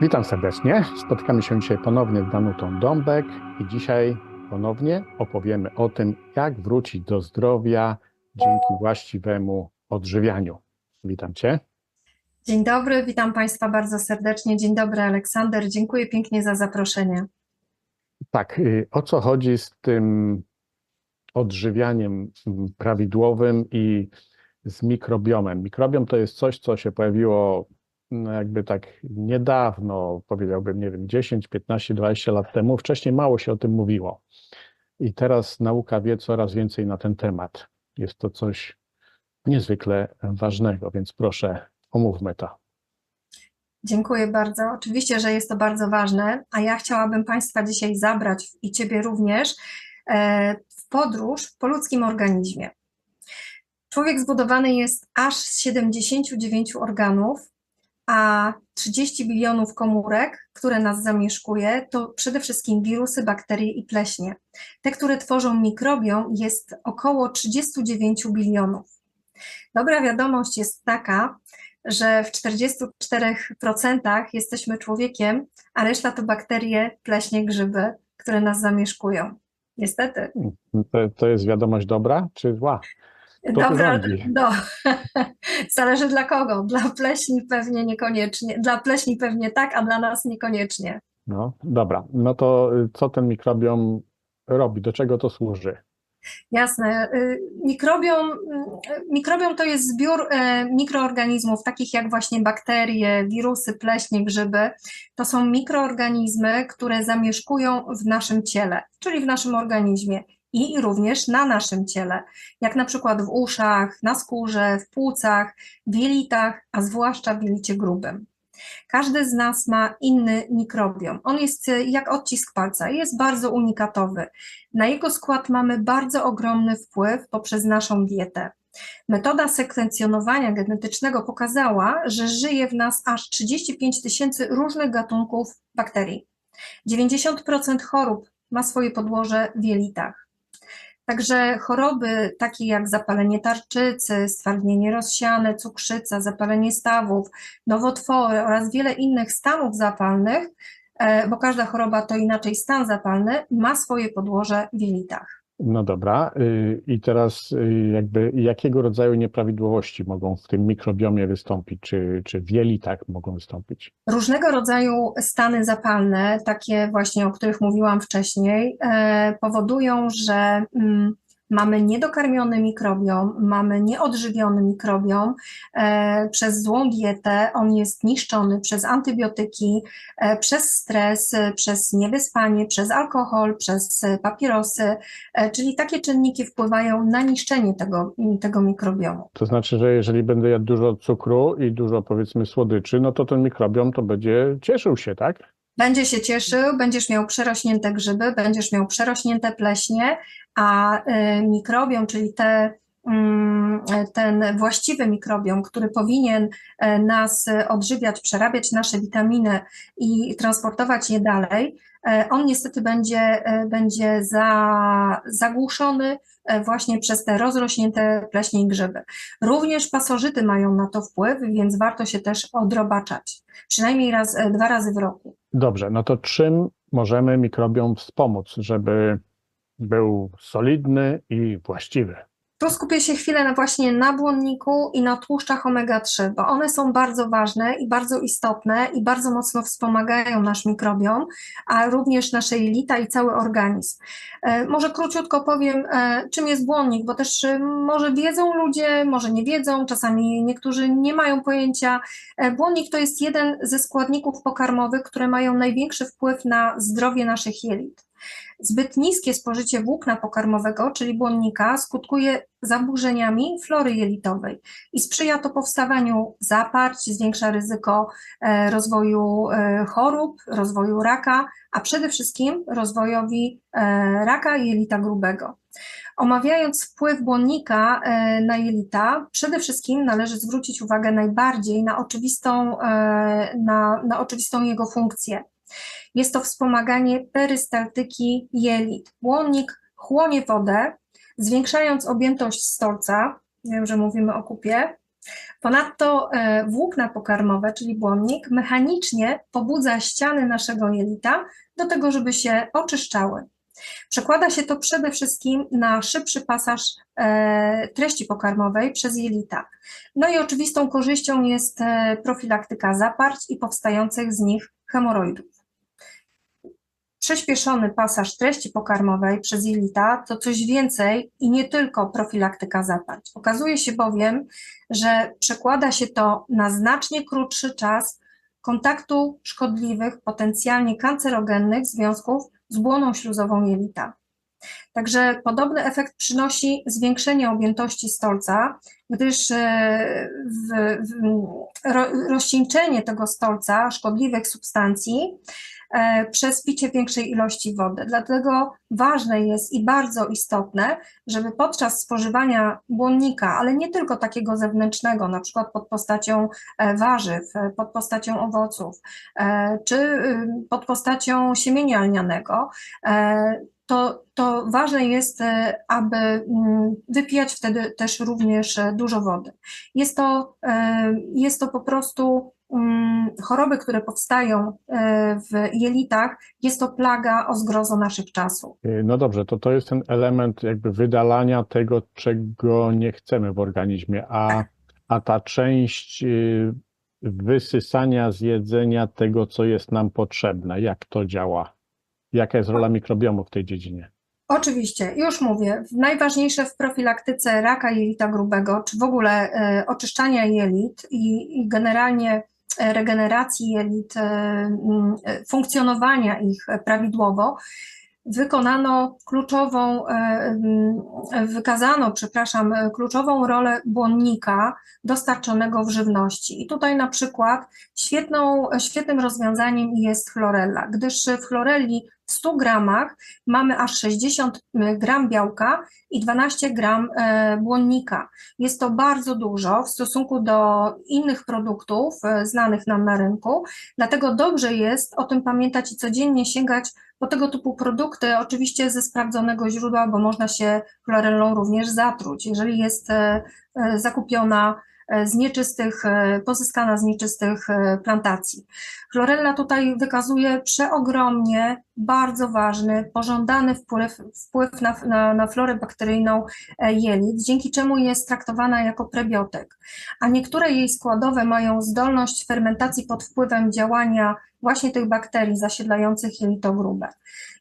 Witam serdecznie. Spotykamy się dzisiaj ponownie z Danutą Dąbek i dzisiaj ponownie opowiemy o tym, jak wrócić do zdrowia dzięki właściwemu odżywianiu. Witam Cię. Dzień dobry, witam Państwa bardzo serdecznie. Dzień dobry, Aleksander. Dziękuję pięknie za zaproszenie. Tak, y, o co chodzi z tym odżywianiem prawidłowym i z mikrobiomem? Mikrobiom to jest coś, co się pojawiło jakby tak niedawno, powiedziałbym, nie wiem, 10, 15, 20 lat temu. Wcześniej mało się o tym mówiło. I teraz nauka wie coraz więcej na ten temat. Jest to coś niezwykle ważnego, więc proszę, omówmy to. Dziękuję bardzo. Oczywiście, że jest to bardzo ważne, a ja chciałabym Państwa dzisiaj zabrać i Ciebie również e, w podróż po ludzkim organizmie. Człowiek zbudowany jest aż z 79 organów, a 30 bilionów komórek, które nas zamieszkuje, to przede wszystkim wirusy, bakterie i pleśnie. Te, które tworzą mikrobiom, jest około 39 bilionów. Dobra wiadomość jest taka, że w 44% jesteśmy człowiekiem, a reszta to bakterie, pleśnie, grzyby, które nas zamieszkują. Niestety. To, to jest wiadomość dobra czy zła? To Dobra, no, zależy dla kogo. Dla pleśni pewnie niekoniecznie. Dla pleśni pewnie tak, a dla nas niekoniecznie. No, dobra. No to y, co ten mikrobiom robi? Do czego to służy? Jasne. Y, Mikrobiom, y, mikrobiom to jest zbiór mikroorganizmów, takich jak właśnie bakterie, wirusy, pleśnie, grzyby. To są mikroorganizmy, które zamieszkują w naszym ciele, czyli w naszym organizmie i również na naszym ciele, jak na przykład w uszach, na skórze, w płucach, w jelitach, a zwłaszcza w jelicie grubym. Każdy z nas ma inny mikrobiom. On jest e, jak odcisk palca, jest bardzo unikatowy. Na jego skład mamy bardzo ogromny wpływ poprzez naszą dietę. Metoda sekwencjonowania genetycznego pokazała, że żyje w nas aż 35 tysięcy różnych gatunków bakterii. 90% chorób ma swoje podłoże w jelitach. Także choroby takie jak zapalenie tarczycy, stwardnienie rozsiane, cukrzyca, zapalenie stawów, nowotwory oraz wiele innych stanów zapalnych, e, bo każda choroba to inaczej stan zapalny, ma swoje podłoże w jelitach. No dobra. y, I teraz y, jakby jakiego rodzaju nieprawidłowości mogą w tym mikrobiomie wystąpić? Czy, czy w jelitach mogą wystąpić? Różnego rodzaju stany zapalne, takie właśnie, o których mówiłam wcześniej, e, powodują, że mm, mamy niedokarmiony mikrobiom, mamy nieodżywiony mikrobiom e, przez złą dietę, on jest niszczony przez antybiotyki, e, przez stres, e, przez niewyspanie, przez alkohol, przez e, papierosy, e, czyli takie czynniki wpływają na niszczenie tego, tego mikrobiomu. To znaczy, że jeżeli będę jadł dużo cukru i dużo powiedzmy słodyczy, no to ten mikrobiom to będzie cieszył się, tak? Będzie się cieszył, będziesz miał przerośnięte grzyby, będziesz miał przerośnięte pleśnie, a y, mikrobiom, czyli te, ten właściwy mikrobiom, który powinien e, nas odżywiać, przerabiać nasze witaminy i transportować je dalej, e, on niestety będzie, e, będzie za, zagłuszony właśnie przez te rozrośnięte pleśnie i grzyby. Również pasożyty mają na to wpływ, więc warto się też odrobaczać, przynajmniej raz, dwa razy w roku. Dobrze, no to czym możemy mikrobiom wspomóc, żeby był solidny i właściwy? Tu skupię się chwilę na właśnie na błonniku i na tłuszczach omega-3, bo one są bardzo ważne i bardzo istotne i bardzo mocno wspomagają nasz mikrobiom, a również nasze jelita i cały organizm. E, Może króciutko powiem, e, czym jest błonnik, bo też e, może wiedzą ludzie, może nie wiedzą, czasami niektórzy nie mają pojęcia. Błonnik to jest jeden ze składników pokarmowych, które mają największy wpływ na zdrowie naszych jelit. Zbyt niskie spożycie włókna pokarmowego, czyli błonnika, skutkuje zaburzeniami flory jelitowej i sprzyja to powstawaniu zaparć, zwiększa ryzyko e, rozwoju e, chorób, rozwoju raka, a przede wszystkim rozwojowi e, raka jelita grubego. Omawiając wpływ błonnika na jelita, przede wszystkim należy zwrócić uwagę najbardziej na oczywistą, na, na oczywistą jego funkcję. Jest to wspomaganie perystaltyki jelit. Błonnik chłonie wodę, zwiększając objętość stolca, wiem, że mówimy o kupie, Ponadto e, włókna pokarmowe, czyli błonnik, mechanicznie pobudza ściany naszego jelita do tego, żeby się oczyszczały. Przekłada się to przede wszystkim na szybszy pasaż e, treści pokarmowej przez jelita. No i oczywistą korzyścią jest e, profilaktyka zaparć i powstających z nich hemoroidów. Przyspieszony pasaż treści pokarmowej przez jelita to coś więcej i nie tylko profilaktyka zaparć. Okazuje się bowiem, że przekłada się to na znacznie krótszy czas kontaktu szkodliwych, potencjalnie kancerogennych związków z błoną śluzową jelita. Także podobny efekt przynosi zwiększenie objętości stolca, gdyż e, w, w, ro, rozcieńczenie tego stolca szkodliwych substancji przez picie większej ilości wody. Dlatego ważne jest i bardzo istotne, żeby podczas spożywania błonnika, ale nie tylko takiego zewnętrznego, na przykład pod postacią e, warzyw, e, pod postacią owoców, e, czy pod postacią siemienia lnianego, e, to, to ważne jest, e, aby mm, wypijać wtedy też również e, dużo wody. Jest to, e, jest to po prostu choroby, które powstają e, w jelitach, jest to plaga o zgrozo naszych czasów. Y, No dobrze, to to jest ten element jakby wydalania tego, czego nie chcemy w organizmie, a, a ta część y, wysysania z jedzenia tego, co jest nam potrzebne, jak to działa? Jaka jest rola mikrobiomu w tej dziedzinie? Oczywiście, już mówię, najważniejsze w profilaktyce raka jelita grubego, czy w ogóle e, oczyszczania jelit i, i generalnie regeneracji jelit, e, e, funkcjonowania ich prawidłowo, wykonano kluczową, e, wykazano, przepraszam, kluczową rolę błonnika dostarczonego w żywności. I tutaj na przykład świetną, świetnym rozwiązaniem jest chlorella, gdyż w chlorelli w 100 gramach mamy aż 60 gram białka i 12 gram e, błonnika. Jest to bardzo dużo w stosunku do innych produktów e, znanych nam na rynku, dlatego dobrze jest o tym pamiętać i codziennie sięgać po tego typu produkty, oczywiście ze sprawdzonego źródła, bo można się chlorellą również zatruć. Jeżeli jest zakupiona z nieczystych, e, pozyskana z nieczystych e, plantacji. Chlorella tutaj wykazuje przeogromnie bardzo ważny, pożądany wpływ, wpływ na, na, na florę bakteryjną e, jelit, dzięki czemu jest traktowana jako prebiotyk. A niektóre jej składowe mają zdolność fermentacji pod wpływem działania właśnie tych bakterii zasiedlających jelito grube.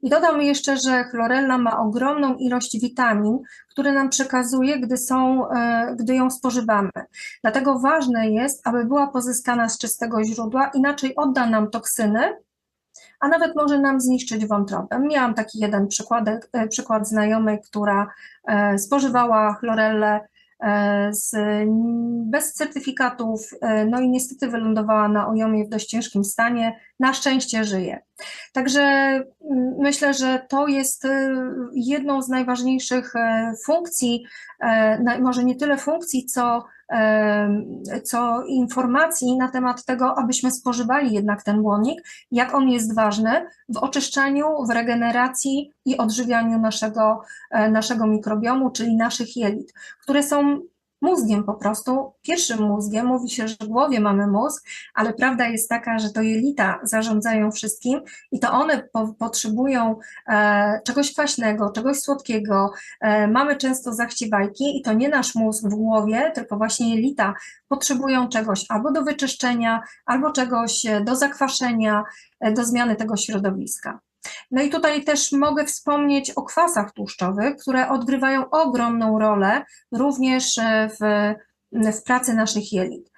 I dodam jeszcze, że chlorella ma ogromną ilość witamin, które nam przekazuje, gdy, są, e, gdy ją spożywamy. Dlatego ważne jest, aby była pozyskana z czystego źródła, inaczej odda nam toksyny, a nawet może nam zniszczyć wątrobę. Miałam taki jeden przykładek, e, przykład znajomej, która e, spożywała chlorellę z, bez certyfikatów, no i niestety wylądowała na ojomie w dość ciężkim stanie. Na szczęście żyje. Także mm, myślę, że to jest e, jedną z najważniejszych e, funkcji, e, może nie tyle funkcji, co, e, co informacji na temat tego, abyśmy spożywali jednak ten błonnik, jak on jest ważny w oczyszczaniu, w regeneracji i odżywianiu naszego, naszego mikrobiomu, czyli naszych jelit, które są mózgiem po prostu, pierwszym mózgiem. Mówi się, że w głowie mamy mózg, ale prawda jest taka, że to jelita zarządzają wszystkim i to one po, potrzebują e, czegoś kwaśnego, czegoś słodkiego. E, mamy często zachciewajki i to nie nasz mózg w głowie, tylko właśnie jelita potrzebują czegoś albo do wyczyszczenia, albo czegoś e, do zakwaszenia, e, do zmiany tego środowiska. No i tutaj też mogę wspomnieć o kwasach tłuszczowych, które odgrywają ogromną rolę również e, w, w pracy naszych jelit.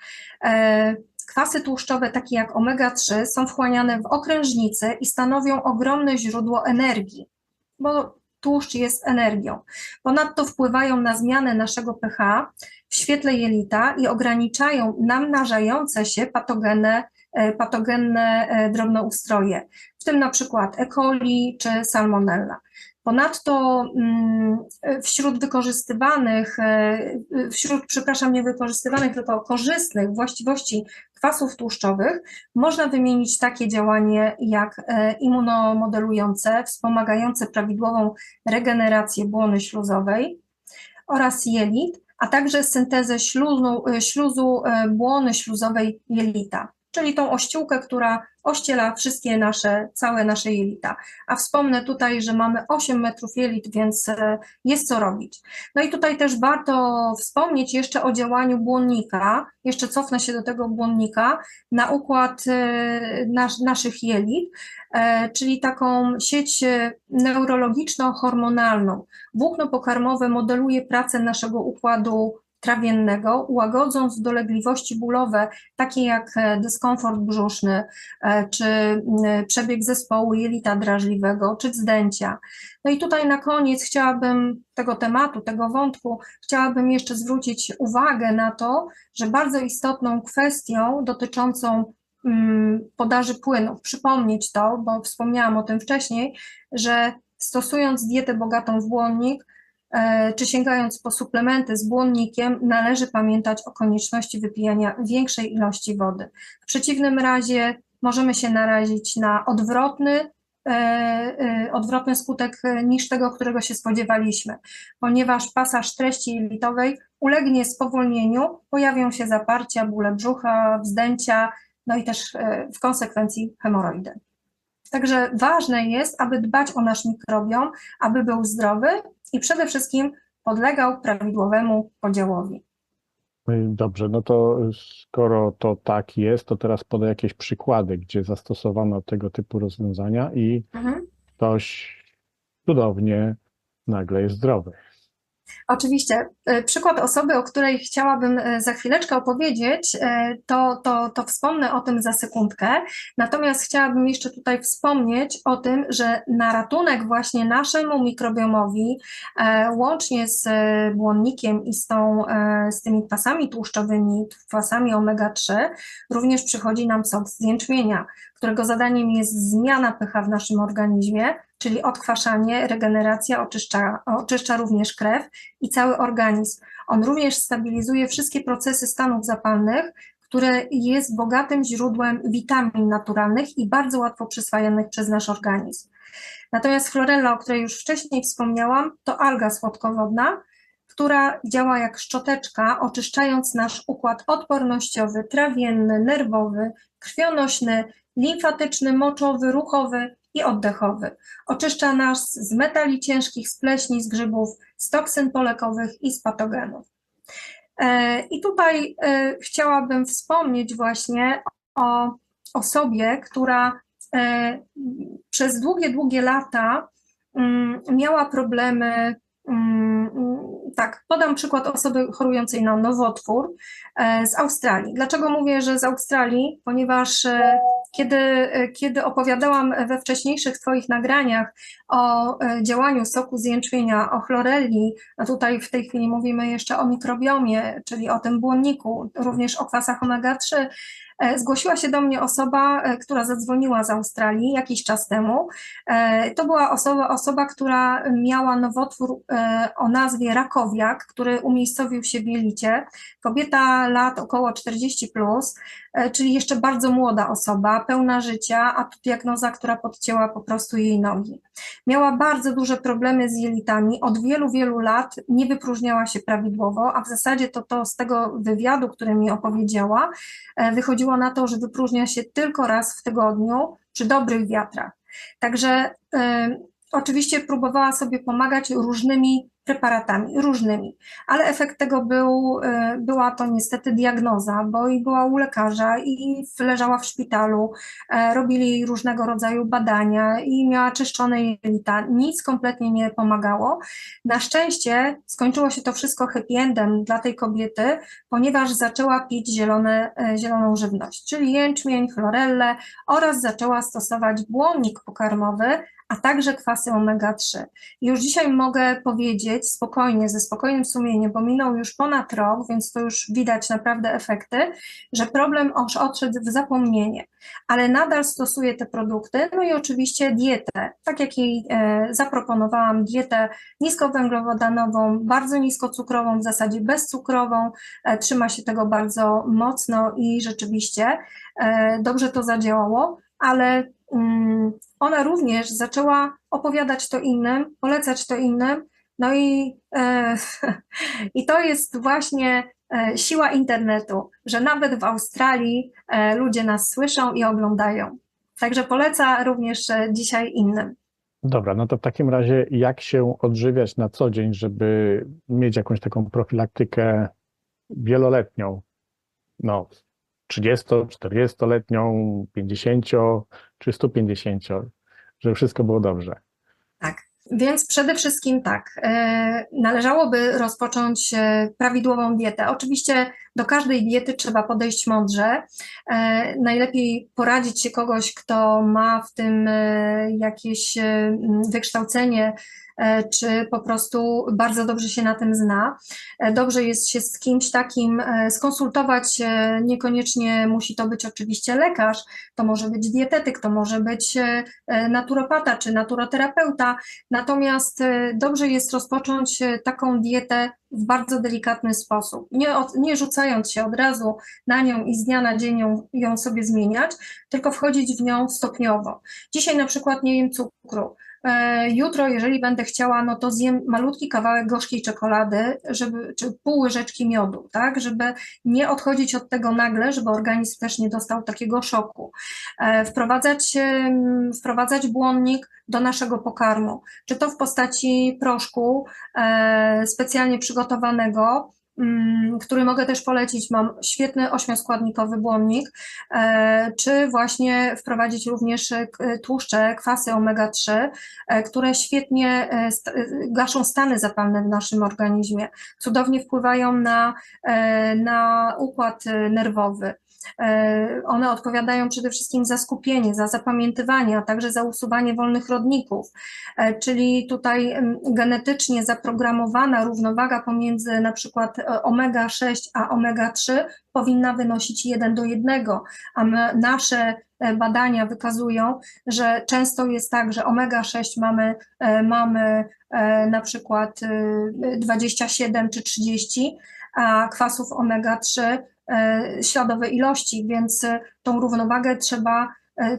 E, Kwasy tłuszczowe, takie jak omega-3, są wchłaniane w okrężnicy i stanowią ogromne źródło energii, bo tłuszcz jest energią. Ponadto wpływają na zmianę naszego pH w świetle jelita i ograniczają namnażające się patogenne, e, patogenne drobnoustroje, tym na przykład E. coli czy salmonella. Ponadto mm, wśród wykorzystywanych, e, wśród, przepraszam, nie wykorzystywanych, tylko korzystnych właściwości kwasów tłuszczowych można wymienić takie działanie jak e, immunomodelujące, wspomagające prawidłową regenerację błony śluzowej oraz jelit, a także syntezę śluzu, śluzu e, błony śluzowej jelita, czyli tą ościółkę, która ościela wszystkie nasze, całe nasze jelita. A wspomnę tutaj, że mamy 8 metrów jelit, więc e, jest co robić. No i tutaj też warto wspomnieć jeszcze o działaniu błonnika, jeszcze cofnę się do tego błonnika, na układ e, nas, naszych jelit, e, czyli taką sieć neurologiczno-hormonalną. Włókno pokarmowe modeluje pracę naszego układu trawiennego, łagodząc dolegliwości bólowe, takie jak e, dyskomfort brzuszny, e, czy m, przebieg zespołu jelita drażliwego, czy wzdęcia. No i tutaj na koniec chciałabym tego tematu, tego wątku, chciałabym jeszcze zwrócić uwagę na to, że bardzo istotną kwestią dotyczącą mm, podaży płynów, przypomnieć to, bo wspomniałam o tym wcześniej, że stosując dietę bogatą w błonnik, e, czy sięgając po suplementy z błonnikiem, należy pamiętać o konieczności wypijania większej ilości wody. W przeciwnym razie możemy się narazić na odwrotny, e, e, odwrotny skutek e, niż tego, którego się spodziewaliśmy, ponieważ pasaż treści jelitowej ulegnie spowolnieniu, pojawią się zaparcia, bóle brzucha, wzdęcia, no i też e, w konsekwencji hemoroidy. Także ważne jest, aby dbać o nasz mikrobiom, aby był zdrowy i przede wszystkim podlegał prawidłowemu podziałowi. Y, Dobrze, no to skoro to tak jest, to teraz podaj jakieś przykłady, gdzie zastosowano tego typu rozwiązania i Mhm. ktoś cudownie nagle jest zdrowy. Oczywiście. E, Przykład osoby, o której chciałabym e, za chwileczkę opowiedzieć, e, to, to, to wspomnę o tym za sekundkę. Natomiast chciałabym jeszcze tutaj wspomnieć o tym, że na ratunek właśnie naszemu mikrobiomowi, łącznie z błonnikiem i z, tą, z tymi kwasami tłuszczowymi, kwasami omega-3, również przychodzi nam sok z jęczmienia, którego zadaniem jest zmiana pH w naszym organizmie, czyli odkwaszanie, regeneracja, oczyszcza, oczyszcza również krew i cały organizm. On również stabilizuje wszystkie procesy stanów zapalnych, które jest bogatym źródłem witamin naturalnych i bardzo łatwo przyswajanych przez nasz organizm. Natomiast chlorella, o której już wcześniej wspomniałam, to alga słodkowodna, która działa jak szczoteczka, oczyszczając nasz układ odpornościowy, trawienny, nerwowy, krwionośny, limfatyczny, moczowy, ruchowy i oddechowy. Oczyszcza nas z metali ciężkich, z pleśni, z grzybów, z toksyn polekowych i z patogenów. E, I tutaj e, chciałabym wspomnieć właśnie o osobie, która e, przez długie, długie lata mm, miała problemy. Tak, podam przykład osoby chorującej na nowotwór e, z Australii. Dlaczego mówię, że z Australii? Ponieważ e, kiedy, e, kiedy opowiadałam we wcześniejszych Twoich nagraniach o działaniu soku z jęczmienia, o chlorelli, a tutaj w tej chwili mówimy jeszcze o mikrobiomie, czyli o tym błonniku, również o kwasach omega-3, e, zgłosiła się do mnie osoba, e, która zadzwoniła z Australii jakiś czas temu. E, To była osoba, osoba, która miała nowotwór e, o nazwie rakowiak, który umiejscowił się w jelicie. Kobieta lat około 40 plus, e, czyli jeszcze bardzo młoda osoba, pełna życia, a tu diagnoza, która podcięła po prostu jej nogi. Miała bardzo duże problemy z jelitami, od wielu, wielu lat nie wypróżniała się prawidłowo, a w zasadzie to, to z tego wywiadu, który mi opowiedziała, e, wychodziło na to, że wypróżnia się tylko raz w tygodniu przy dobrych wiatrach. Także e, oczywiście próbowała sobie pomagać różnymi preparatami, różnymi, ale efekt tego był, e, była to niestety diagnoza, bo i była u lekarza i leżała w szpitalu, e, robili różnego rodzaju badania i miała czyszczone jelita. Nic kompletnie nie pomagało. Na szczęście skończyło się to wszystko happy endem dla tej kobiety, ponieważ zaczęła pić zielone, e, zieloną żywność, czyli jęczmień, chlorellę oraz zaczęła stosować błonnik pokarmowy, a także kwasy omega-3. Już dzisiaj mogę powiedzieć spokojnie, ze spokojnym sumieniem, bo minął już ponad rok, więc to już widać naprawdę efekty, że problem odszedł w zapomnienie, ale nadal stosuje te produkty, no i oczywiście dietę, tak jak jej e, zaproponowałam, dietę niskowęglowodanową, bardzo niskocukrową, w zasadzie bezcukrową, e, trzyma się tego bardzo mocno i rzeczywiście e, dobrze to zadziałało, ale mm, ona również zaczęła opowiadać to innym, polecać to innym, No i, e, i to jest właśnie e, siła internetu, że nawet w Australii e, ludzie nas słyszą i oglądają. Także poleca również e, dzisiaj innym. Dobra, no to w takim razie jak się odżywiać na co dzień, żeby mieć jakąś taką profilaktykę wieloletnią? No, 30, 40-letnią, 50 czy 150, żeby wszystko było dobrze. Tak, więc przede wszystkim tak, e, należałoby rozpocząć e, prawidłową dietę. Oczywiście do każdej diety trzeba podejść mądrze. E, Najlepiej poradzić się kogoś, kto ma w tym jakieś wykształcenie, czy po prostu bardzo dobrze się na tym zna. E, Dobrze jest się z kimś takim e, skonsultować, e, niekoniecznie musi to być oczywiście lekarz, to może być dietetyk, to może być e, e, naturopata czy naturoterapeuta, Natomiast e, dobrze jest rozpocząć e, taką dietę w bardzo delikatny sposób, nie, od, nie rzucając się od razu na nią i z dnia na dzień ją, ją sobie zmieniać, tylko wchodzić w nią stopniowo. Dzisiaj na przykład nie jem cukru. E, Jutro, jeżeli będę chciała, no to zjem malutki kawałek gorzkiej czekolady, żeby, czy pół łyżeczki miodu, tak, żeby nie odchodzić od tego nagle, żeby organizm też nie dostał takiego szoku. E, Wprowadzać, wprowadzać błonnik do naszego pokarmu, czy to w postaci proszku e, specjalnie przygotowanego, który mogę też polecić. Mam świetny ośmioskładnikowy błonnik, e, czy właśnie wprowadzić również e, k- tłuszcze, kwasy omega-3, e, które świetnie e, e, gaszą stany zapalne w naszym organizmie, cudownie wpływają na, e, na układ e, nerwowy. E, One odpowiadają przede wszystkim za skupienie, za zapamiętywanie, a także za usuwanie wolnych rodników. E, Czyli tutaj genetycznie zaprogramowana równowaga pomiędzy na przykład e, omega-6 a omega-3 powinna wynosić 1 do 1, a my, nasze e, badania wykazują, że często jest tak, że omega-6 mamy, e, mamy e, na przykład e, 27 czy 30, a kwasów omega-3 e, śladowe ilości, więc tą równowagę trzeba,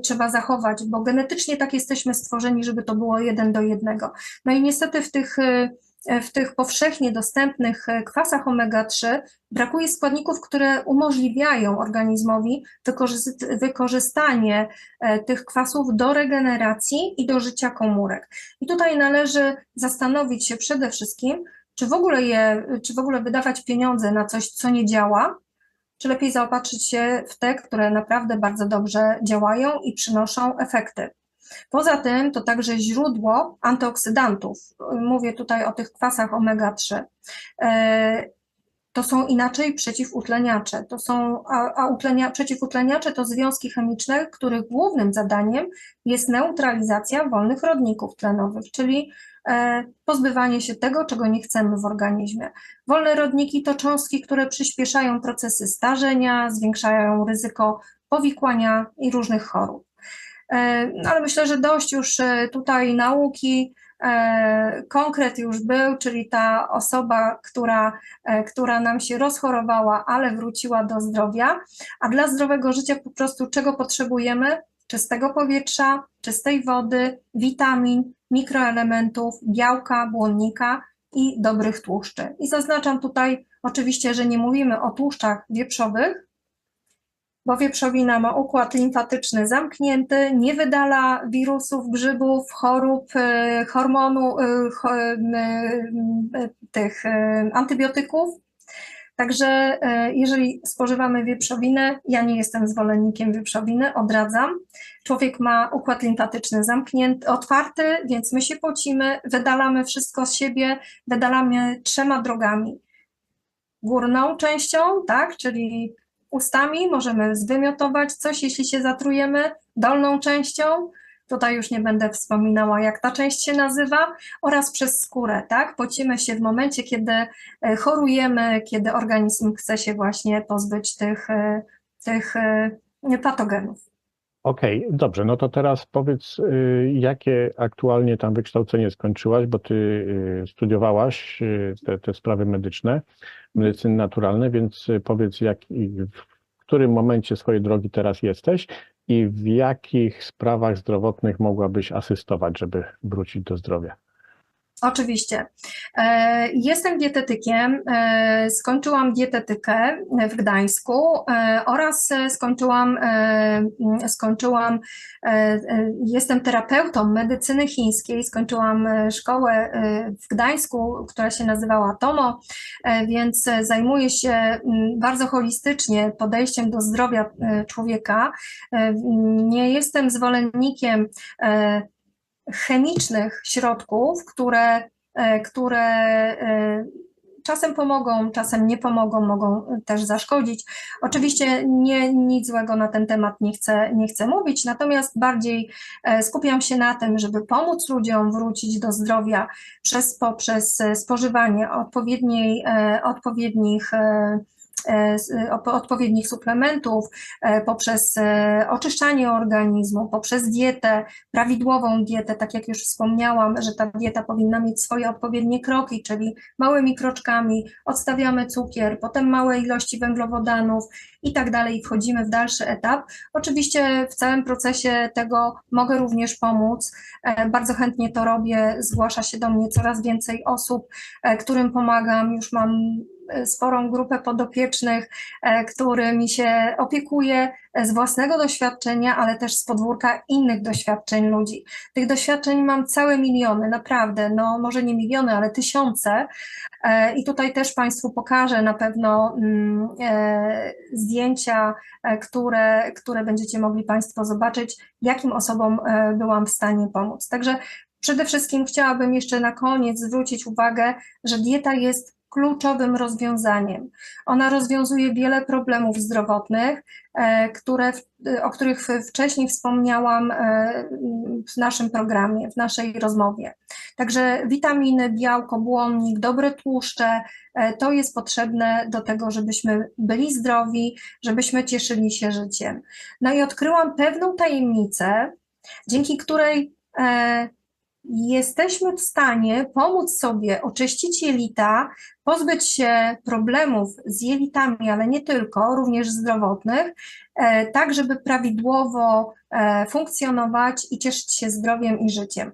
trzeba zachować, bo genetycznie tak jesteśmy stworzeni, żeby to było jeden do jednego. No i niestety w tych, w tych powszechnie dostępnych e, kwasach omega-3 brakuje składników, które umożliwiają organizmowi wykorzyst- wykorzystanie e, tych kwasów do regeneracji i do życia komórek. I tutaj należy zastanowić się przede wszystkim, czy w ogóle je, czy w ogóle wydawać pieniądze na coś, co nie działa, czy lepiej zaopatrzyć się w te, które naprawdę bardzo dobrze działają i przynoszą efekty. Poza tym to także źródło antyoksydantów. Mówię tutaj o tych kwasach omega-3. E, To są inaczej przeciwutleniacze. To są, a, utlenia, przeciwutleniacze to związki chemiczne, których głównym zadaniem jest neutralizacja wolnych rodników tlenowych, czyli e, pozbywanie się tego, czego nie chcemy w organizmie. Wolne rodniki to cząstki, które przyspieszają procesy starzenia, zwiększają ryzyko powikłania i różnych chorób. E, no Ale myślę, że dość już e, tutaj nauki. E, Konkret już był, czyli ta osoba, która, która nam się rozchorowała, ale wróciła do zdrowia. A dla zdrowego życia po prostu czego potrzebujemy? Czystego powietrza, czystej wody, witamin, mikroelementów, białka, błonnika i dobrych tłuszczy. I zaznaczam tutaj oczywiście, że nie mówimy o tłuszczach wieprzowych, bo wieprzowina ma układ limfatyczny zamknięty, nie wydala wirusów, grzybów, chorób, e, hormonu, e, e, tych antybiotyków. Także jeżeli spożywamy wieprzowinę, ja nie jestem zwolennikiem wieprzowiny, odradzam. Człowiek ma układ limfatyczny zamknięty, otwarty, więc my się pocimy, wydalamy wszystko z siebie, wydalamy trzema drogami. Górną częścią, tak, czyli ustami, możemy zwymiotować coś, jeśli się zatrujemy, dolną częścią, tutaj już nie będę wspominała, jak ta część się nazywa, oraz przez skórę, tak? Pocimy się w momencie, kiedy e, chorujemy, kiedy organizm chce się właśnie pozbyć tych, e, tych e, patogenów. Okej, dobrze, no to teraz powiedz, y, jakie aktualnie tam wykształcenie skończyłaś, bo ty y, studiowałaś y, te, te sprawy medyczne, medycyny naturalnej, więc powiedz, jak, w którym momencie swojej drogi teraz jesteś i w jakich sprawach zdrowotnych mogłabyś asystować, żeby wrócić do zdrowia? Oczywiście. E, Jestem dietetykiem. e, Skończyłam dietetykę w Gdańsku e, oraz skończyłam, skończyłam, jestem terapeutą medycyny chińskiej. Skończyłam szkołę w Gdańsku, która się nazywała Tomo, więc zajmuję się bardzo holistycznie podejściem do zdrowia człowieka. Nie jestem zwolennikiem chemicznych środków, które, e, które e, czasem pomogą, czasem nie pomogą, mogą też zaszkodzić. Oczywiście nie, nic złego na ten temat nie chcę, nie chcę mówić, natomiast bardziej e, skupiam się na tym, żeby pomóc ludziom wrócić do zdrowia przez, poprzez spożywanie odpowiedniej, odpowiednich odpowiednich suplementów, e, poprzez e, oczyszczanie organizmu, poprzez dietę, prawidłową dietę, tak jak już wspomniałam, że ta dieta powinna mieć swoje odpowiednie kroki, czyli małymi kroczkami odstawiamy cukier, potem małe ilości węglowodanów i tak dalej, wchodzimy w dalszy etap. Oczywiście w całym procesie tego mogę również pomóc. E, Bardzo chętnie to robię. Zgłasza się do mnie coraz więcej osób, e, którym pomagam. Już mam e, sporą grupę podopiecznych, e, którymi się opiekuję z własnego doświadczenia, ale też z podwórka innych doświadczeń ludzi. Tych doświadczeń mam całe miliony, naprawdę, no może nie miliony, ale tysiące. E, I tutaj też Państwu pokażę na pewno mm, e, zdjęcia, które, które będziecie mogli Państwo zobaczyć, jakim osobom byłam w stanie pomóc. Także przede wszystkim chciałabym jeszcze na koniec zwrócić uwagę, że dieta jest kluczowym rozwiązaniem. Ona rozwiązuje wiele problemów zdrowotnych, e, które, w- o których wcześniej wspomniałam e, w naszym programie, w naszej rozmowie. Także witaminy, białko, błonnik, dobre tłuszcze, e, to jest potrzebne do tego, żebyśmy byli zdrowi, żebyśmy cieszyli się życiem. No i odkryłam pewną tajemnicę, dzięki której e, jesteśmy w stanie pomóc sobie oczyścić jelita, pozbyć się problemów z jelitami, ale nie tylko, również zdrowotnych, e, tak żeby prawidłowo e, funkcjonować i cieszyć się zdrowiem i życiem.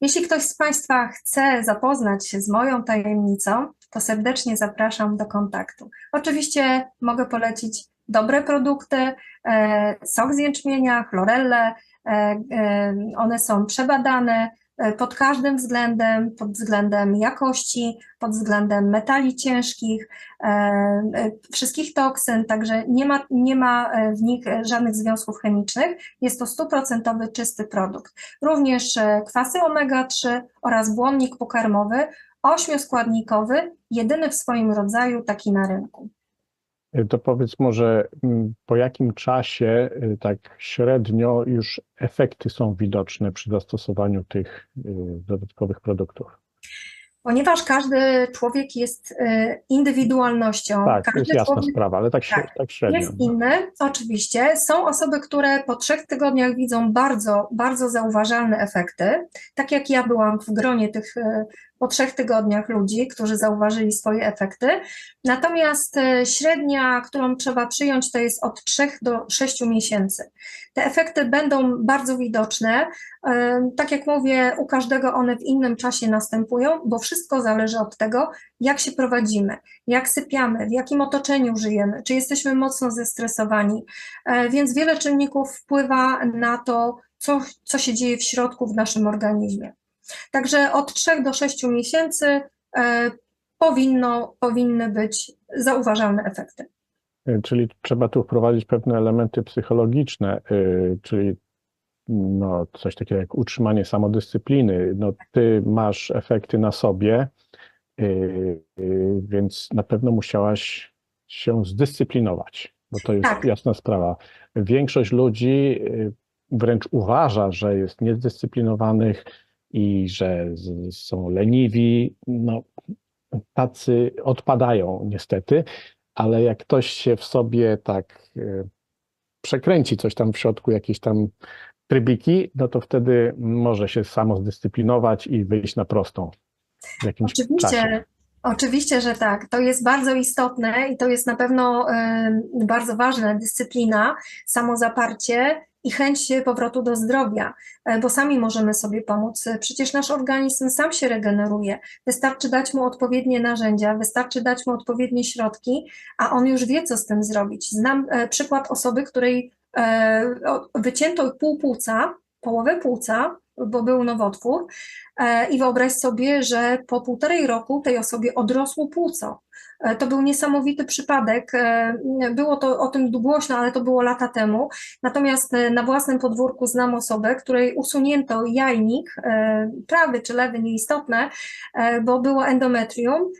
Jeśli ktoś z Państwa chce zapoznać się z moją tajemnicą, to serdecznie zapraszam do kontaktu. Oczywiście mogę polecić dobre produkty, e, sok z jęczmienia, chlorelle, one są przebadane pod każdym względem, pod względem jakości, pod względem metali ciężkich, e, e, wszystkich toksyn, także nie ma, nie ma e, w nich e, żadnych związków chemicznych. Jest to stuprocentowy czysty produkt. Również e, kwasy omega-3 oraz błonnik pokarmowy, ośmioskładnikowy, jedyny w swoim rodzaju taki na rynku. To powiedz może, mm, po jakim czasie y, tak średnio już efekty są widoczne przy zastosowaniu tych y, dodatkowych produktów? Ponieważ każdy człowiek jest e, indywidualnością, Tak, to jest każdy jasna człowiek sprawa, ale tak, tak, tak średnio. Jest inny, oczywiście. Są osoby, które po trzech tygodniach widzą bardzo, bardzo zauważalne efekty. Tak jak ja byłam w gronie tych po trzech tygodniach ludzi, którzy zauważyli swoje efekty. Natomiast e, średnia, którą trzeba przyjąć, to jest od 3 do 6 miesięcy. Te efekty będą bardzo widoczne. E, Tak jak mówię, u każdego one w innym czasie następują, bo wszystko zależy od tego, jak się prowadzimy, jak sypiamy, w jakim otoczeniu żyjemy, czy jesteśmy mocno zestresowani. E, Więc wiele czynników wpływa na to, co, co się dzieje w środku w naszym organizmie. Także od 3 do 6 miesięcy e, powinno, powinny być zauważalne efekty. Y, Czyli trzeba tu wprowadzić pewne elementy psychologiczne, y, czyli no, coś takiego jak utrzymanie samodyscypliny. No, ty masz efekty na sobie, więc na pewno musiałaś się zdyscyplinować, bo to jest Tak. jasna sprawa. Większość ludzi wręcz uważa, że jest niezdyscyplinowanych i że są leniwi. No, tacy odpadają niestety, ale jak ktoś się w sobie tak y, przekręci coś tam w środku, jakieś tam trybiki, no to wtedy może się samo zdyscyplinować i wyjść na prostą w jakimś czasie. Oczywiście, oczywiście, że tak. To jest bardzo istotne i to jest na pewno em, bardzo ważne, dyscyplina, samozaparcie i chęć powrotu do zdrowia, e, bo sami możemy sobie pomóc. Przecież nasz organizm sam się regeneruje. Wystarczy dać mu odpowiednie narzędzia, wystarczy dać mu odpowiednie środki, a on już wie, co z tym zrobić. Znam e, przykład osoby, której e, wycięto pół płuca, połowę płuca, bo był nowotwór, i wyobraź sobie, że po półtorej roku tej osobie odrosło płuco. E, To był niesamowity przypadek. E, Było to o tym głośno, ale to było lata temu. Natomiast e, na własnym podwórku znam osobę, której usunięto jajnik, prawy czy lewy, nieistotne, bo było endometrium.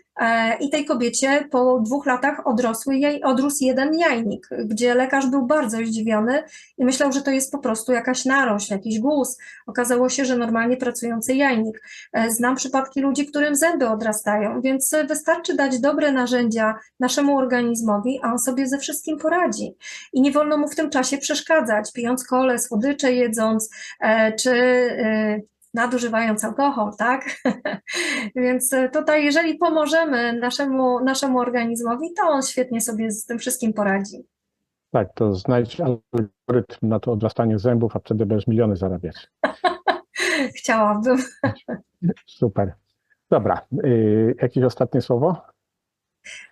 I tej kobiecie po dwóch latach odrosły jaj, odrósł jeden jajnik, gdzie lekarz był bardzo zdziwiony i myślał, że to jest po prostu jakaś narośl, jakiś guz. Okazało się, że normalnie pracujący jajnik. Znam przypadki ludzi, którym zęby odrastają, więc wystarczy dać dobre narzędzia naszemu organizmowi, a on sobie ze wszystkim poradzi. I nie wolno mu w tym czasie przeszkadzać, pijąc kole, słodycze jedząc, e, czy e, nadużywając alkohol, tak? Więc e, tutaj, jeżeli pomożemy naszemu, naszemu organizmowi, to on świetnie sobie z tym wszystkim poradzi. Tak, to znajdź algorytm na to odrastanie zębów, a wtedy będziesz miliony zarabiać. Chciałabym. Super. Dobra, y, jakieś ostatnie słowo?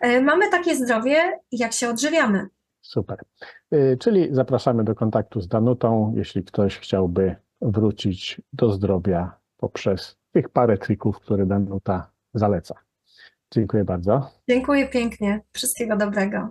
E, Mamy takie zdrowie, jak się odżywiamy. Super. Y, Czyli zapraszamy do kontaktu z Danutą, jeśli ktoś chciałby wrócić do zdrowia poprzez tych parę trików, które Danuta zaleca. Dziękuję bardzo. Dziękuję pięknie. Wszystkiego dobrego.